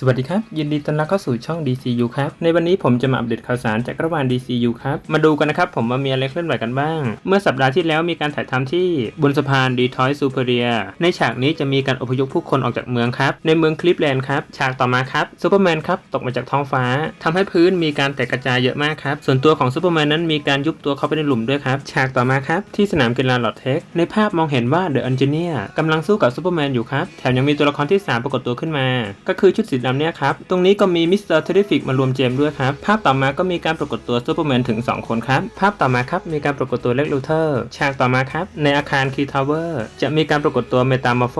สวัสดีครับ ยินดีต้อนรับเข้าสู่ช่อง DCU ครับ ในวันนี้ผมจะมาอัปเดตข่าวสารจากกระวาน DCU ครับ มาดูกันนะครับ ผมว่ามีอะไรเคลื่อนไหวกันบ้าง เมื่อสัปดาห์ที่แล้วมีการถ่ายทำที่บนสะพานดีทอยซูเปอร์เรีย ในฉากนี้จะมีการอพยพผู้คนออกจากเมืองครับ ในเมืองคลิฟแลนด์ครับ ฉากต่อมาครับซูเปอร์แมนครับตกมาจากท้องฟ้าทำให้พื้นมีการแตกกระจายเยอะมากครับ ส่วนตัวของซูเปอร์แมนนั้นมีการยุบตัวเข้าไปในหลุมด้วยครับ ฉากต่อมาครับที่สนามกีฬาลอดเทค ในภาพมองเห็นว่าเดอะอันเจเนียกำลังสู้กับซูเปอร์แมนอยู่ครับ แถมยังมีตัวละครที่ 3 ปรากฏตัวขึ้นมา ก็คือชุดสีดำเนี่ยครับ ตรงนี้ก็มีมิสเตอร์เทริฟิกมารวมเจมด้วยครับ ภาพต่อมาก็มีการปรากฏตัวซูเปอร์แมนถึง 2 คนครับ ภาพต่อมาครับ มีการปรากฏตัวเล็กลูเทอร์ ฉากต่อมาครับ ในอาคารคีทาวเวอร์จะมีการปรากฏตัวเมตามอร์โฟ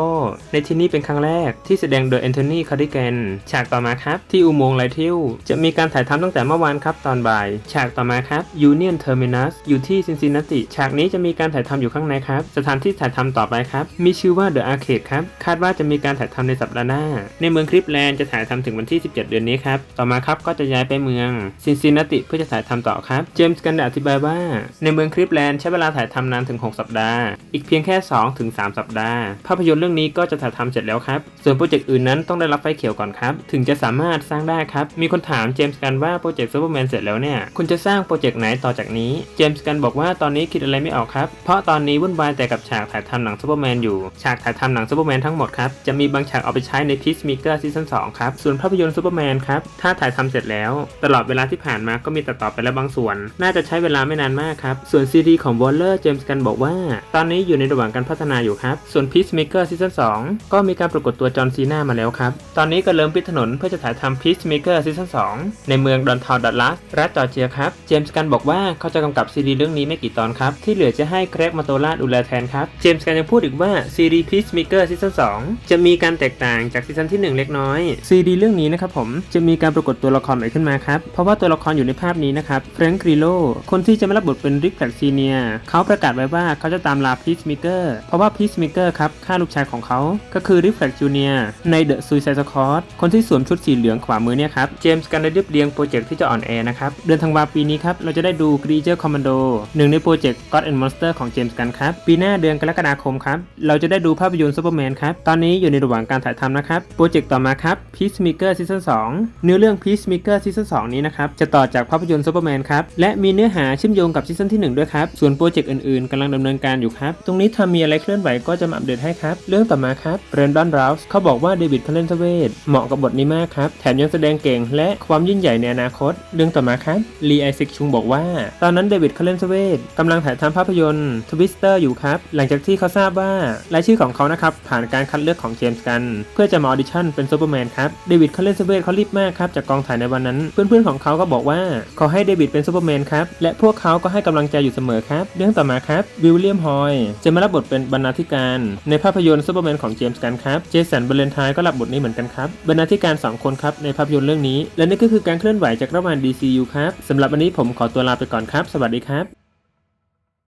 ในที่นี้เป็นครั้งแรกที่แสดงโดยแอนโทนีคาร์ดิแกนฉากต่อมาครับ ที่อุโมงค์ไลทิวจะมีการถ่ายทำตั้งแต่เมื่อวานครับตอนบ่าย ฉากต่อมาครับยูเนียนเทอร์มินัสอยู่ที่ซินซินนาติ ฉากนี้จะมีการถ่ายทำอยู่ข้างในครับ สถานที่ถ่ายทำต่อไปครับ มีชื่อว่า The Arcade คดครับ คาดว่าจะมีการถ่ายทำในสัปดาห์หน้า ในเมืองคลิปแลนด์จะถ่ายายทำถึงวันที่ 17 เดือนนี้ครับ ต่อมาครับก็จะย้ายไปเมืองซินซินนาติเพื่อจะถ่ายทำต่อครับ เจมส์กันได้อธิบายว่า ในเมืองคลิปแลนด์ใช้เวลาถ่ายทำนานถึง 6 สัปดาห์ อีกเพียงแค่2ถึง3สัปดาห์ ภาพยนตร์เรื่องนี้ก็จะถ่ายทำเสร็จแล้วครับ ส่วนโปรเจกต์อื่นนั้นต้องได้รับไฟเขียวก่อนครับ ถึงจะสามารถสร้างได้ครับ มีคนถามเจมส์กันว่าโปรเจกต์ซูเปอร์แมนเสร็จแล้วเนี่ย คุณจะสร้างโปรเจกต์ไหนต่อจากนี้ เจมส์กันบอกว่าตอนนี้คิดอะไรไม่ออกครับ เพราะตอนนี้วุ่นวายแต่กับฉากถ่ายทำหนังซูเปอร์แมนอยู่ ฉากถ่ายทำหนังซูเปอร์แมนทั้งหมดครับ จะมีบางฉากเอาไปใช้ในพีซมิเกอร์ซีซั่น2ครับส่วนภาพยนตร์ซูเปอร์แมนครับ ถ้าถ่ายทำเสร็จแล้ว ตลอดเวลาที่ผ่านมาก็มีตัดต่อไปแล้วบางส่วน น่าจะใช้เวลาไม่นานมากครับ ส่วนซีรีส์ของวอลเลอร์เจมส์กันบอกว่า ตอนนี้อยู่ในระหว่างการพัฒนาอยู่ครับ ส่วนพีซมิเกอร์ซีซั่น2ก็มีการปรากฏตัวจอห์นซีนามาแล้วครับ ตอนนี้ก็เริ่มปิดถนนเพื่อจะถ่ายทำพีซมิเกอร์ซีซั่น2ในเมืองดอนทาวดัตลัสรัฐจอร์เจียครับ เจมส์กันบอกว่าเขาจะกำกับซีรีส์เรื่องนี้ไม่กี่ตอนครับ ที่เหลือจะให้แครกมาโตล่าดูแลแทนครับ เจมส์กันยังพูดอีกว่าซีรีส์พีซมิเกอร์ซีซั่น2จะมีการแตกต่างจากซีซั่นที่ 1 เล็กน้อยซีรีส์เรื่องนี้นะครับผมจะมีการปรากฏตัวละครใหม่ขึ้นมาครับ เพราะว่าตัวละครอยู่ในภาพนี้นะครับแฟรงค์กริโลคนที่จะมารับบทเป็นริกแฟกซีเนียเขาประกาศไว้ว่าเขาจะตามลาพีซมิเกอร์เพราะว่าพีซมิเกอร์ครับฆ่าลูกชายของเขาก็คือริกแฟกจูเนียในเดอะซูซายสคอร์คนที่สวมชุดสีเหลืองขวามือเนี่ยครับเจมส์กันได้เรียบเรียงโปรเจกต์ที่จะออนแอร์นะครับเดือนธันวาปีนี้ครับเราจะได้ดูกรีเจอร์คอมมานโดหนึ่งในโปรเจกต์ God and Monster ของเจมส์กันครับปีหน้าเดือนกรกฎาคมครับเราจะได้ดูภาพยนตร์ซูเปอร์แมนครับตอนนี้อยู่ในระหว่างการถ่ายทำนะครับโปรเจกต์ต่อมาครับ Peacemaker Season 2 เนื้อเรื่อง Peacemaker Season 2 นี้นะครับ จะต่อจากภาพยนตร์ซูเปอร์แมนครับ และมีเนื้อหาเชื่อมโยงกับซีซั่นที่ 1 ด้วยครับ ส่วนโปรเจกต์อื่นๆกำลังดำเนินการอยู่ครับ ตรงนี้ถ้ามีอะไรเคลื่อนไหวก็จะมาอัปเดตให้ครับ เรื่องต่อมาครับเรนดอนราส์เขาบอกว่าเดวิดคาเลนเซเวตเหมาะกับบทนี้มากครับ แถมยังแสดงเก่ง และความยิ่งใหญ่ในอนาคต เรื่องต่อมาครับลีไอซิกชุงบอกว่า ตอนนั้นเดวิดคาเลนเซเวตกำลังถ่ายทำภาพยนตร์ทวิสเตอร์อยู่ครับหลังจากที่เขาทราบว่ารายชื่อของเขานะครับผ่านการคัดเลือกของเจมส์กัน เพื่อจะมาออดิชั่นเป็นซูเปอร์แมนครับเดวิดคาเลนเซเวตเขารีบมากครับจากกองถ่ายในวันนั้น เพื่อนๆของเขาก็บอกว่าขอให้เดวิดเป็นซูเปอร์แมนครับและพวกเขาก็ให้กำลังใจอยู่เสมอครับ เรื่องต่อมาครับวิลเลียมฮอยจะมารับบทเป็นบรรณาธิการ ในภาพยนตร์ซูเปอร์แมนของเจมส์กันครับเจสันเบลเลนทน์ก็รับบทนี้เหมือนกันครับบรรณาธิการ 2 คนครับในภาพยนตร์เรื่องนี้ และนี่ก็คือการเคลื่อนไหวจากระหว่าง DCU ครับสำหรับวันนี้ผมขอตัวลาไปก่อนครับ สวัสดีครับ